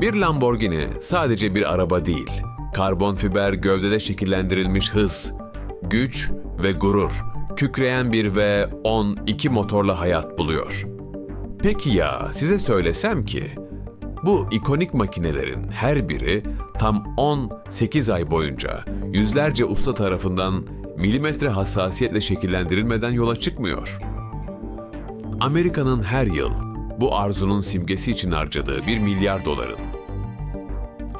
Bir Lamborghini sadece bir araba değil. Karbon fiber gövdede şekillendirilmiş hız, güç ve gurur, kükreyen bir V12 motorla hayat buluyor. Peki ya size söylesem ki bu ikonik makinelerin her biri tam 18 ay boyunca yüzlerce usta tarafından milimetre hassasiyetle şekillendirilmeden yola çıkmıyor. Amerika'nın her yıl bu arzunun simgesi için harcadığı 1 milyar doların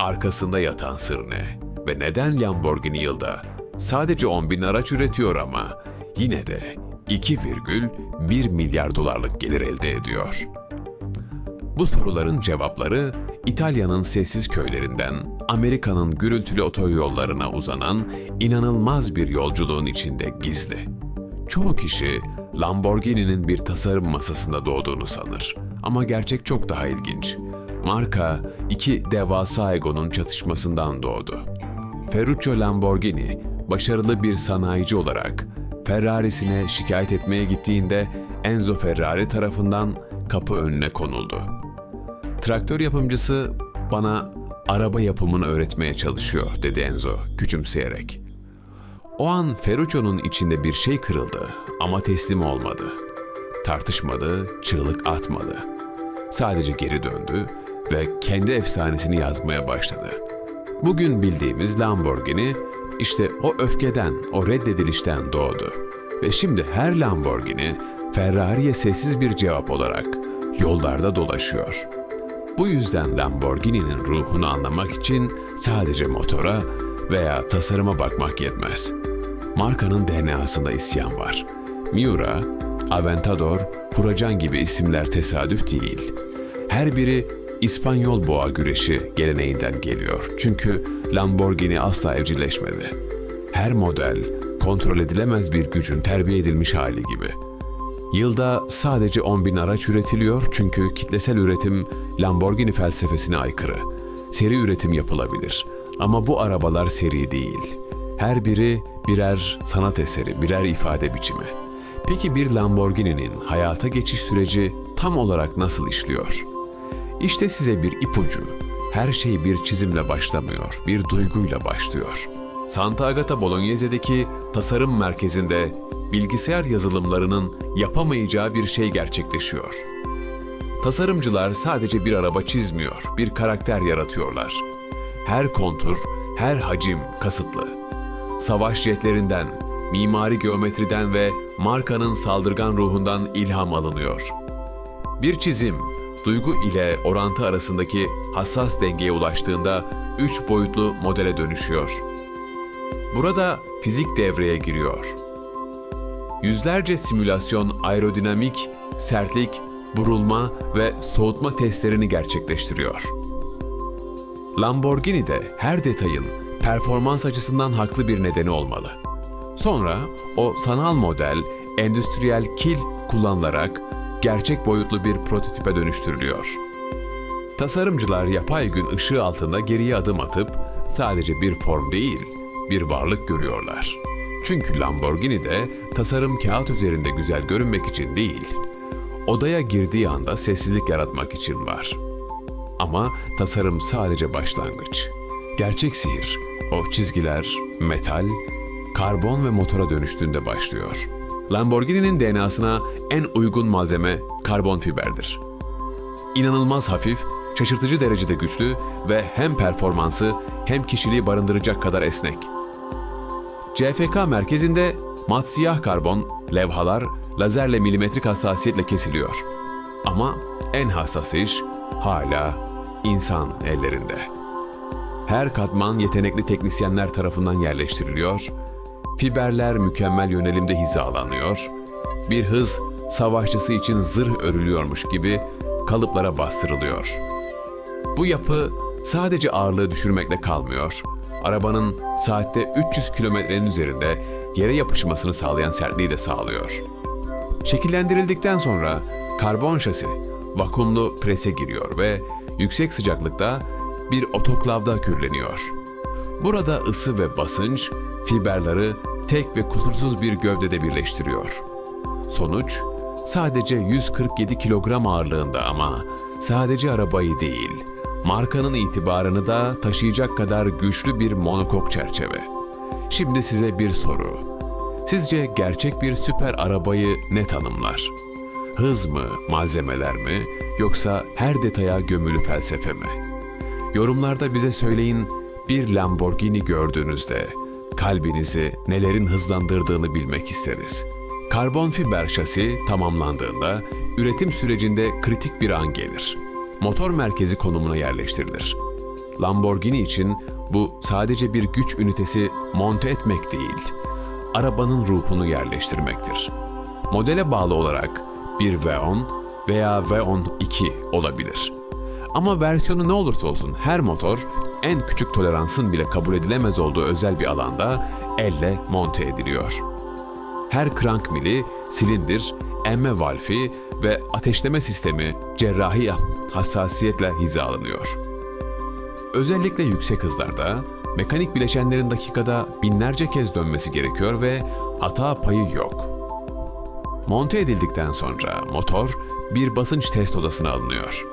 arkasında yatan sır ne? Ve neden Lamborghini yılda sadece 10 bin araç üretiyor ama yine de 2,1 milyar dolarlık gelir elde ediyor? Bu soruların cevapları İtalya'nın sessiz köylerinden Amerika'nın gürültülü otoyollarına uzanan inanılmaz bir yolculuğun içinde gizli. Çoğu kişi Lamborghini'nin bir tasarım masasında doğduğunu sanır. Ama gerçek çok daha ilginç. Marka iki devasa egonun çatışmasından doğdu. Ferruccio Lamborghini başarılı bir sanayici olarak Ferrari'sine şikayet etmeye gittiğinde Enzo Ferrari tarafından kapı önüne konuldu. Traktör yapımcısı bana araba yapımını öğretmeye çalışıyor dedi Enzo küçümseyerek. O an Ferruccio'nun içinde bir şey kırıldı ama teslim olmadı. Tartışmadı, çığlık atmadı. Sadece geri döndü ve kendi efsanesini yazmaya başladı. Bugün bildiğimiz Lamborghini işte o öfkeden, o reddedilişten doğdu. Ve şimdi her Lamborghini Ferrari'ye sessiz bir cevap olarak yollarda dolaşıyor. Bu yüzden Lamborghini'nin ruhunu anlamak için sadece motora veya tasarıma bakmak yetmez. Markanın DNA'sında isyan var. Miura, Aventador, Huracan gibi isimler tesadüf değil. Her biri İspanyol boğa güreşi geleneğinden geliyor. Çünkü Lamborghini asla evcilleşmedi. Her model kontrol edilemez bir gücün terbiye edilmiş hali gibi. Yılda sadece 10 bin araç üretiliyor çünkü kitlesel üretim Lamborghini felsefesine aykırı. Seri üretim yapılabilir ama bu arabalar seri değil. Her biri birer sanat eseri, birer ifade biçimi. Peki bir Lamborghini'nin hayata geçiş süreci tam olarak nasıl işliyor? İşte size bir ipucu. Her şey bir çizimle başlamıyor, bir duyguyla başlıyor. Santa Agata Bolognese'deki tasarım merkezinde bilgisayar yazılımlarının yapamayacağı bir şey gerçekleşiyor. Tasarımcılar sadece bir araba çizmiyor, bir karakter yaratıyorlar. Her kontur, her hacim kasıtlı. Savaş jetlerinden, mimari geometriden ve markanın saldırgan ruhundan ilham alınıyor. Bir çizim, duygu ile orantı arasındaki hassas dengeye ulaştığında üç boyutlu modele dönüşüyor. Burada fizik devreye giriyor. Yüzlerce simülasyon aerodinamik, sertlik, burulma ve soğutma testlerini gerçekleştiriyor. Lamborghini'de her detayın performans açısından haklı bir nedeni olmalı. Sonra o sanal model endüstriyel kil kullanılarak gerçek boyutlu bir prototipe dönüştürülüyor. Tasarımcılar yapay gün ışığı altında geriye adım atıp sadece bir form değil, bir varlık görüyorlar. Çünkü Lamborghini'de tasarım kağıt üzerinde güzel görünmek için değil, odaya girdiği anda sessizlik yaratmak için var. Ama tasarım sadece başlangıç. Gerçek sihir, o çizgiler, metal, karbon ve motora dönüştüğünde başlıyor. Lamborghini'nin DNA'sına en uygun malzeme karbon fiberdir. İnanılmaz hafif, şaşırtıcı derecede güçlü ve hem performansı hem kişiliği barındıracak kadar esnek. CFK merkezinde mat siyah karbon, levhalar lazerle milimetrik hassasiyetle kesiliyor. Ama en hassas iş hala insan ellerinde. Her katman yetenekli teknisyenler tarafından yerleştiriliyor, fiberler mükemmel yönelimde hizalanıyor, bir hız savaşçısı için zırh örülüyormuş gibi kalıplara bastırılıyor. Bu yapı sadece ağırlığı düşürmekle kalmıyor, arabanın saatte 300 kilometrenin üzerinde yere yapışmasını sağlayan sertliği de sağlıyor. Şekillendirildikten sonra karbon şasi vakumlu prese giriyor ve yüksek sıcaklıkta bir otoklavda kürleniyor. Burada ısı ve basınç fiberleri tek ve kusursuz bir gövdede birleştiriyor. Sonuç sadece 147 kilogram ağırlığında ama sadece arabayı değil, markanın itibarını da taşıyacak kadar güçlü bir monokok çerçeve. Şimdi size bir soru. Sizce gerçek bir süper arabayı ne tanımlar? Hız mı, malzemeler mi, yoksa her detaya gömülü felsefe mi? Yorumlarda bize söyleyin, bir Lamborghini gördüğünüzde kalbinizi nelerin hızlandırdığını bilmek isteriz. Karbon fiber şasi tamamlandığında üretim sürecinde kritik bir an gelir. Motor merkezi konumuna yerleştirilir. Lamborghini için bu sadece bir güç ünitesi monte etmek değil, arabanın ruhunu yerleştirmektir. Modele bağlı olarak bir V10 veya V10 2 olabilir. Ama versiyonu ne olursa olsun her motor en küçük toleransın bile kabul edilemez olduğu özel bir alanda elle monte ediliyor. Her krank mili, silindir, emme valfi ve ateşleme sistemi cerrahi hassasiyetle hizalanıyor. Özellikle yüksek hızlarda mekanik bileşenlerin dakikada binlerce kez dönmesi gerekiyor ve hata payı yok. Monte edildikten sonra motor bir basınç test odasına alınıyor.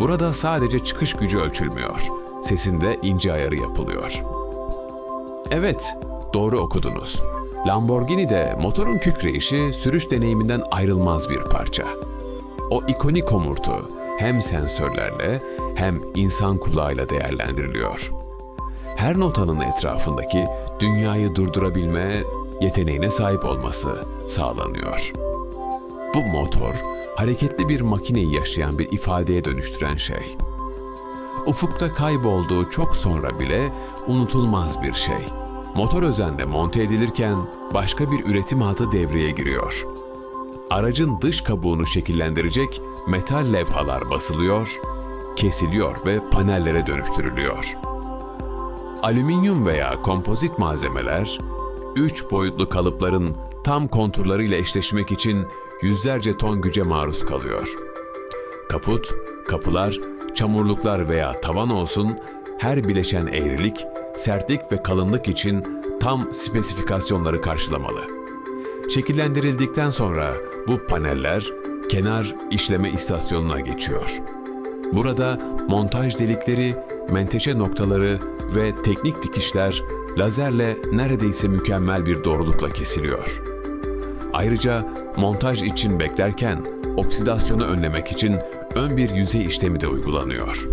Burada sadece çıkış gücü ölçülmüyor, sesinde ince ayarı yapılıyor. Evet, doğru okudunuz. Lamborghini'de motorun kükreyişi sürüş deneyiminden ayrılmaz bir parça. O ikonik homurtu hem sensörlerle hem insan kulağıyla değerlendiriliyor. Her notanın etrafındaki dünyayı durdurabilme yeteneğine sahip olması sağlanıyor. Bu motor, hareketli bir makineyi yaşayan bir ifadeye dönüştüren şey. Ufukta kaybolduğu çok sonra bile unutulmaz bir şey. Motor özenle monte edilirken başka bir üretim hatı devreye giriyor. Aracın dış kabuğunu şekillendirecek metal levhalar basılıyor, kesiliyor ve panellere dönüştürülüyor. Alüminyum veya kompozit malzemeler, üç boyutlu kalıpların tam konturlarıyla eşleşmek için yüzlerce ton güce maruz kalıyor. Kaput, kapılar, çamurluklar veya tavan olsun her bileşen eğrilik, sertlik ve kalınlık için tam spesifikasyonları karşılamalı. Şekillendirildikten sonra bu paneller kenar işleme istasyonuna geçiyor. Burada montaj delikleri, menteşe noktaları ve teknik dikişler lazerle neredeyse mükemmel bir doğrulukla kesiliyor. Ayrıca montaj için beklerken oksidasyonu önlemek için ön bir yüzey işlemi de uygulanıyor.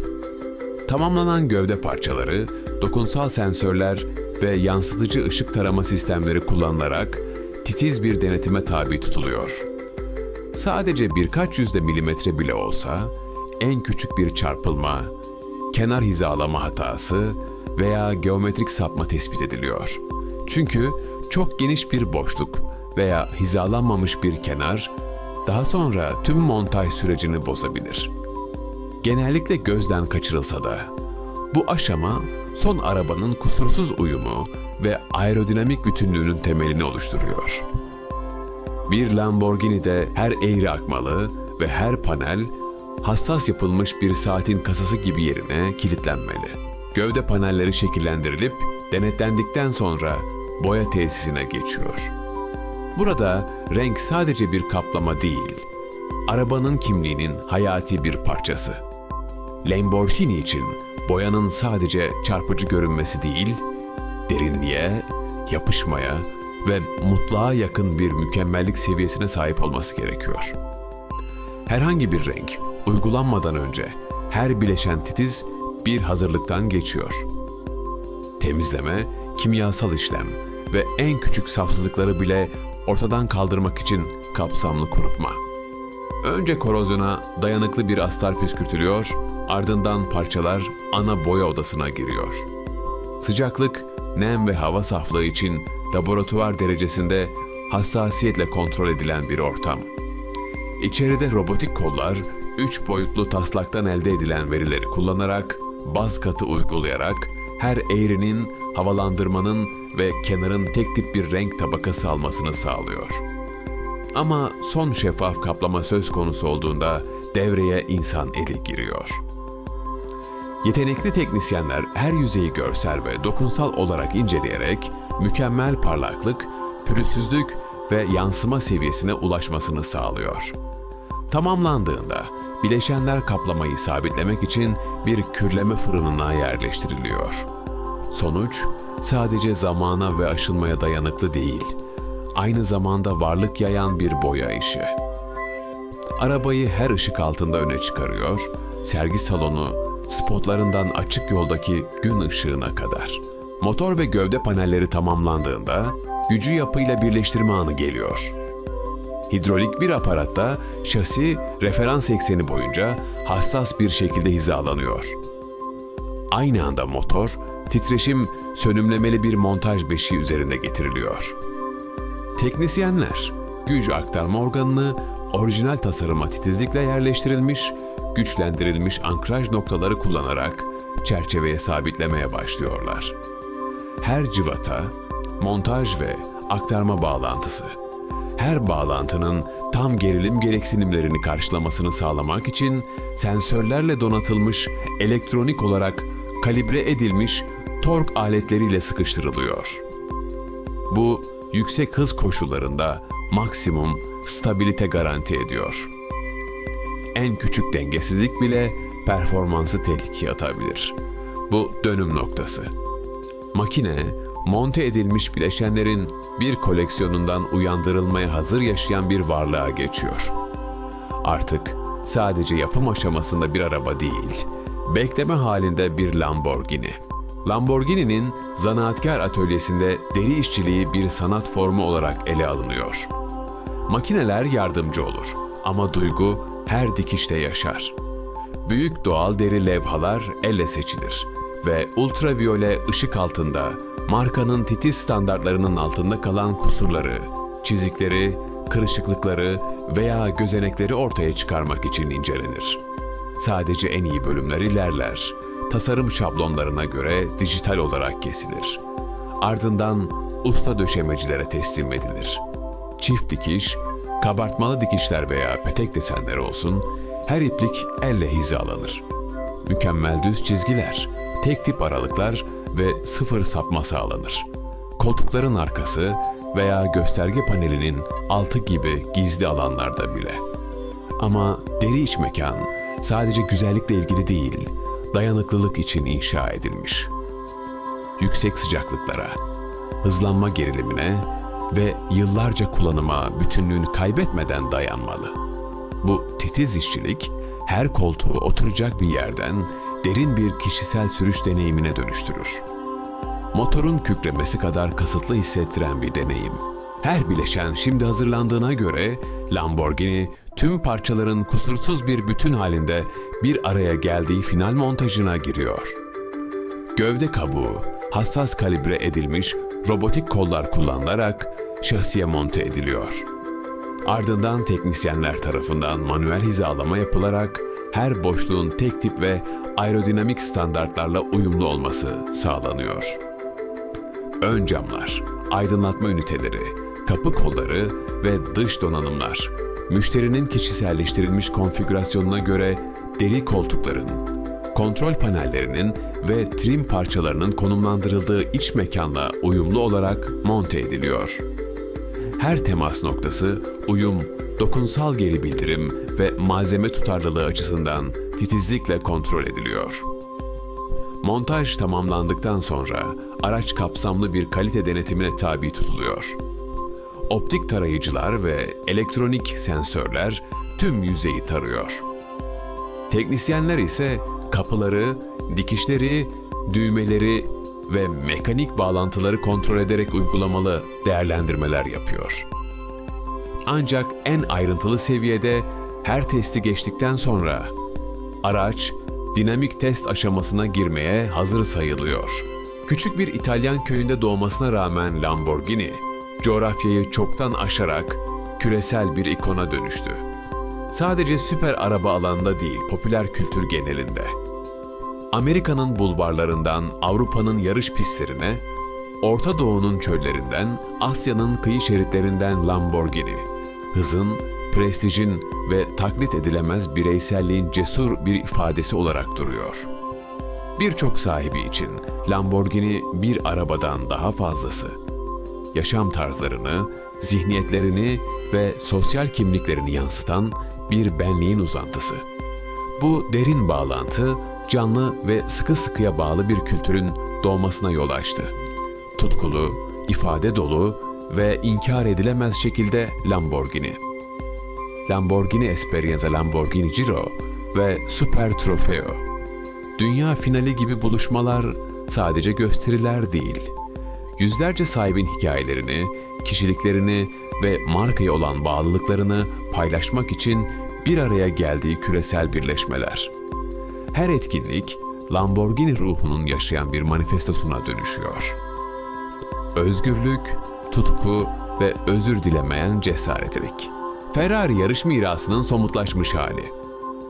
Tamamlanan gövde parçaları, dokunsal sensörler ve yansıtıcı ışık tarama sistemleri kullanılarak titiz bir denetime tabi tutuluyor. Sadece birkaç yüzde milimetre bile olsa en küçük bir çarpılma, kenar hizalama hatası veya geometrik sapma tespit ediliyor. Çünkü çok geniş bir boşluk veya hizalanmamış bir kenar daha sonra tüm montaj sürecini bozabilir. Genellikle gözden kaçırılsa da bu aşama son arabanın kusursuz uyumu ve aerodinamik bütünlüğünün temelini oluşturuyor. Bir Lamborghini'de her eğri akmalı ve her panel hassas yapılmış bir saatin kasası gibi yerine kilitlenmeli. Gövde panelleri şekillendirilip denetlendikten sonra boya tesisine geçiyor. Burada renk sadece bir kaplama değil, arabanın kimliğinin hayati bir parçası. Lamborghini için boyanın sadece çarpıcı görünmesi değil, derinliğe, yapışmaya ve mutluğa yakın bir mükemmellik seviyesine sahip olması gerekiyor. Herhangi bir renk uygulanmadan önce her bileşen titiz bir hazırlıktan geçiyor. Temizleme, kimyasal işlem ve en küçük safsızlıkları bile ortadan kaldırmak için kapsamlı kurutma. Önce korozyona dayanıklı bir astar püskürtülüyor, ardından parçalar ana boya odasına giriyor. Sıcaklık, nem ve hava saflığı için laboratuvar derecesinde hassasiyetle kontrol edilen bir ortam. İçeride robotik kollar, üç boyutlu taslaktan elde edilen verileri kullanarak, baz katı uygulayarak her eğrinin, havalandırmanın ve kenarın tek tip bir renk tabakası almasını sağlıyor. Ama son şeffaf kaplama söz konusu olduğunda devreye insan eli giriyor. Yetenekli teknisyenler her yüzeyi görsel ve dokunsal olarak inceleyerek mükemmel parlaklık, pürüzsüzlük ve yansıma seviyesine ulaşmasını sağlıyor. Tamamlandığında bileşenler kaplamayı sabitlemek için bir kürleme fırınına yerleştiriliyor. Sonuç sadece zamana ve aşınmaya dayanıklı değil, aynı zamanda varlık yayan bir boya işi. Arabayı her ışık altında öne çıkarıyor, sergi salonu spotlarından açık yoldaki gün ışığına kadar. Motor ve gövde panelleri tamamlandığında gücü yapıyla birleştirme anı geliyor. Hidrolik bir aparatta şasi referans ekseni boyunca hassas bir şekilde hizalanıyor. Aynı anda motor, titreşim sönümlemeli bir montaj beşiği üzerinde getiriliyor. Teknisyenler, güç aktarma organını orijinal tasarıma titizlikle yerleştirilmiş, güçlendirilmiş ankraj noktaları kullanarak çerçeveye sabitlemeye başlıyorlar. Her cıvata, montaj ve aktarma bağlantısı, her bağlantının tam gerilim gereksinimlerini karşılamasını sağlamak için sensörlerle donatılmış elektronik olarak kalibre edilmiş tork aletleriyle sıkıştırılıyor. Bu yüksek hız koşullarında maksimum stabilite garanti ediyor. En küçük dengesizlik bile performansı tehlikeye atabilir. Bu dönüm noktası. Makine, monte edilmiş bileşenlerin bir koleksiyonundan uyandırılmaya hazır yaşayan bir varlığa geçiyor. Artık sadece yapım aşamasında bir araba değil, bekleme halinde bir Lamborghini. Lamborghini'nin zanaatkar atölyesinde deri işçiliği bir sanat formu olarak ele alınıyor. Makineler yardımcı olur ama duygu her dikişte yaşar. Büyük doğal deri levhalar elle seçilir ve ultraviyole ışık altında markanın titiz standartlarının altında kalan kusurları, çizikleri, kırışıklıkları veya gözenekleri ortaya çıkarmak için incelenir. Sadece en iyi bölümler ilerler. Tasarım şablonlarına göre dijital olarak kesilir. Ardından usta döşemecilere teslim edilir. Çift dikiş, kabartmalı dikişler veya petek desenleri olsun, her iplik elle hizalanır. Mükemmel düz çizgiler, tek tip aralıklar ve sıfır sapma sağlanır. Koltukların arkası veya gösterge panelinin altı gibi gizli alanlarda bile. Ama deri iç mekan sadece güzellikle ilgili değil, dayanıklılık için inşa edilmiş. Yüksek sıcaklıklara, hızlanma gerilimine ve yıllarca kullanıma bütünlüğünü kaybetmeden dayanmalı. Bu titiz işçilik her koltuğu oturacak bir yerden derin bir kişisel sürüş deneyimine dönüştürür. Motorun kükremesi kadar kasıtlı hissettiren bir deneyim. Her bileşen şimdi hazırlandığına göre Lamborghini tüm parçaların kusursuz bir bütün halinde bir araya geldiği final montajına giriyor. Gövde kabuğu hassas kalibre edilmiş robotik kollar kullanılarak şasiye monte ediliyor. Ardından teknisyenler tarafından manuel hizalama yapılarak her boşluğun tek tip ve aerodinamik standartlarla uyumlu olması sağlanıyor. Ön camlar, aydınlatma üniteleri, kapı kolları ve dış donanımlar, müşterinin kişiselleştirilmiş konfigürasyonuna göre deri koltukların, kontrol panellerinin ve trim parçalarının konumlandırıldığı iç mekanla uyumlu olarak monte ediliyor. Her temas noktası uyum, dokunsal geri bildirim ve malzeme tutarlılığı açısından titizlikle kontrol ediliyor. Montaj tamamlandıktan sonra araç kapsamlı bir kalite denetimine tabi tutuluyor. Optik tarayıcılar ve elektronik sensörler tüm yüzeyi tarıyor. Teknisyenler ise kapıları, dikişleri, düğmeleri ve mekanik bağlantıları kontrol ederek uygulamalı değerlendirmeler yapıyor. Ancak en ayrıntılı seviyede her testi geçtikten sonra araç dinamik test aşamasına girmeye hazır sayılıyor. Küçük bir İtalyan köyünde doğmasına rağmen Lamborghini, coğrafyayı çoktan aşarak küresel bir ikona dönüştü. Sadece süper araba alanında değil, popüler kültür genelinde. Amerika'nın bulvarlarından Avrupa'nın yarış pistlerine, Orta Doğu'nun çöllerinden Asya'nın kıyı şeritlerinden Lamborghini, hızın, prestijin ve taklit edilemez bireyselliğin cesur bir ifadesi olarak duruyor. Birçok sahibi için Lamborghini bir arabadan daha fazlası. Yaşam tarzlarını, zihniyetlerini ve sosyal kimliklerini yansıtan bir benliğin uzantısı. Bu derin bağlantı canlı ve sıkı sıkıya bağlı bir kültürün doğmasına yol açtı. Tutkulu, ifade dolu ve inkar edilemez şekilde Lamborghini. Lamborghini Esperienza Lamborghini Giro ve Super Trofeo. Dünya finali gibi buluşmalar sadece gösteriler değil. Yüzlerce sahibin hikayelerini, kişiliklerini ve markaya olan bağlılıklarını paylaşmak için bir araya geldiği küresel birleşmeler. Her etkinlik Lamborghini ruhunun yaşayan bir manifestosuna dönüşüyor. Özgürlük, tutku ve özür dilemeyen cesaretlik. Ferrari yarış mirasının somutlaşmış hali.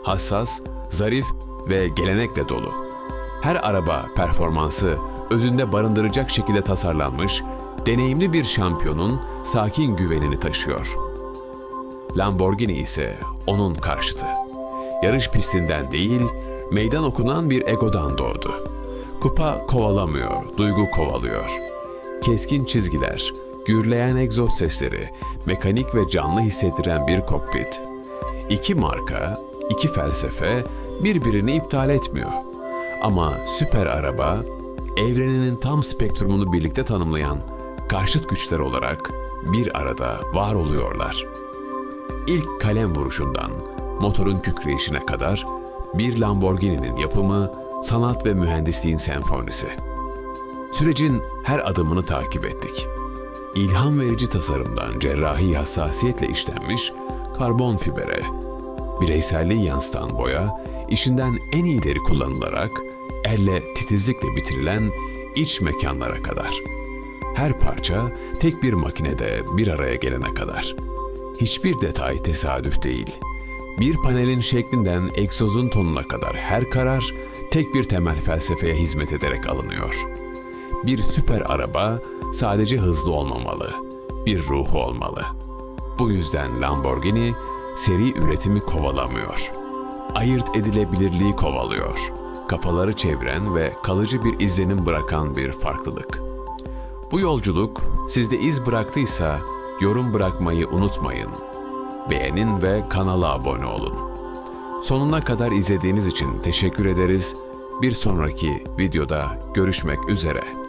Hassas, zarif ve gelenekle dolu. Her araba performansı özünde barındıracak şekilde tasarlanmış, deneyimli bir şampiyonun sakin güvenini taşıyor. Lamborghini ise onun karşıtı. Yarış pistinden değil, meydan okunan bir egodan doğdu. Kupa kovalamıyor, duygu kovalıyor. Keskin çizgiler, gürleyen egzoz sesleri, mekanik ve canlı hissettiren bir kokpit. İki marka, iki felsefe birbirini iptal etmiyor. Ama süper araba, evreninin tam spektrumunu birlikte tanımlayan karşıt güçler olarak bir arada var oluyorlar. İlk kalem vuruşundan motorun kükreyişine kadar bir Lamborghini'nin yapımı sanat ve mühendisliğin senfonisi. Sürecin her adımını takip ettik. İlham verici tasarımdan cerrahi hassasiyetle işlenmiş karbon fibere, bireyselliği yansıtan boya, işinden en iyileri kullanılarak elle titizlikle bitirilen iç mekanlara kadar. Her parça tek bir makinede bir araya gelene kadar. Hiçbir detay tesadüf değil. Bir panelin şeklinden egzozun tonuna kadar her karar tek bir temel felsefeye hizmet ederek alınıyor. Bir süper araba sadece hızlı olmamalı, bir ruhu olmalı. Bu yüzden Lamborghini seri üretimi kovalamıyor. Ayırt edilebilirliği kovalıyor. Kafaları çeviren ve kalıcı bir izlenim bırakan bir farklılık. Bu yolculuk sizde iz bıraktıysa yorum bırakmayı unutmayın. Beğenin ve kanala abone olun. Sonuna kadar izlediğiniz için teşekkür ederiz. Bir sonraki videoda görüşmek üzere.